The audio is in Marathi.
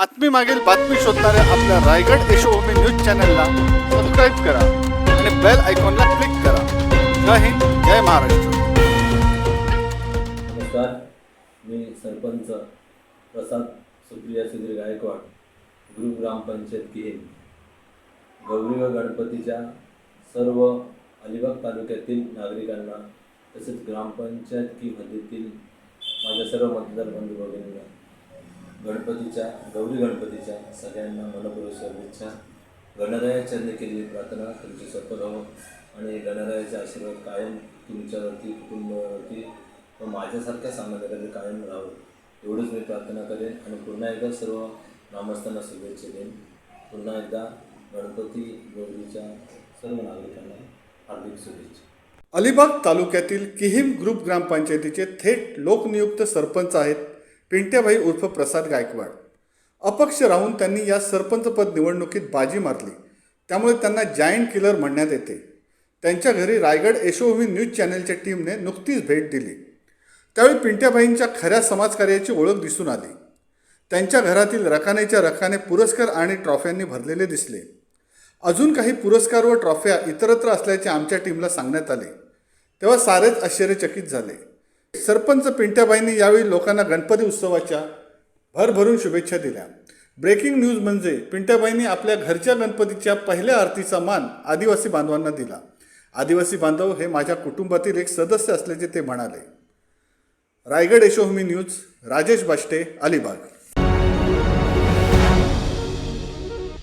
बातमी मागील बातमी शोधणाऱ्या आपल्या रायगड यशोभूमी न्यूज चॅनलला सबस्क्राईब करा आणि बेल आयकॉनला क्लिक करा. जय हिंद जय महाराष्ट्र. नमस्कार मी सरपंच प्रसाद सुप्रिया सुधीर गायकवाड गुरु ग्रामपंचायत किहीम गौरी व गणपतीच्या सर्व अलिबाग तालुक्यातील नागरिकांना तसेच ग्रामपंचायत की हद्दीतील माझ्या सर्व मतदार बंधू भगिनींना गणपतीच्या गौरी गणपतीच्या सगळ्यांना मनपूर्वक शुभेच्छा. गणरायाच्या केलेली प्रार्थना तुमची सफल हो आणि गणरायाचे आशीर्वाद कायम तुमच्यावरती कुटुंबावरती व माझ्यासारख्या सामान्याकडे कायम राहावं एवढंच मी प्रार्थना करेन आणि पुन्हा एकदा सर्व नामस्थांना शुभेच्छा देईन. पुन्हा एकदा गणपती गौरीच्या सर्व नागरिकांना हार्दिक शुभेच्छा. अलिबाग तालुक्यातील किहीम ग्रुप ग्रामपंचायतीचे थेट लोकनियुक्त सरपंच आहेत पिंट्याबाई उर्फ प्रसाद गायकवाड. अपक्ष राहून त्यांनी या सरपंचपद निवडणुकीत बाजी मारली. त्यामुळे त्यांना जायंट किलर म्हणण्यात येते. त्यांच्या घरी रायगड यशोभूमी न्यूज चॅनलच्या टीमने नुकतीच भेट दिली. त्यावेळी पिंट्याबाईंच्या खऱ्या समाजकार्याची ओळख दिसून आली. त्यांच्या घरातील रखानेच्या रखाने पुरस्कार आणि ट्रॉफ्यांनी भरलेले दिसले. अजून काही पुरस्कार व ट्रॉफ्या इतरत्र असल्याचे आमच्या टीमला सांगण्यात आले. तेव्हा सारेच आश्चर्यचकित झाले. सरपंच पिंट्याबाईंनी यावेळी लोकांना गणपती उत्सवाच्या भरभरून शुभेच्छा दिल्या. ब्रेकिंग न्यूज म्हणजे पिंट्याबाईंनी आपल्या घरच्या गणपतीच्या पहिल्या आरतीचा मान आदिवासी बांधवांना दिला. आदिवासी बांधव हे माझ्या कुटुंबातील एक सदस्य असल्याचे ते म्हणाले. रायगड यशोभूमी न्यूज राजेश बाष्टे अलिबाग.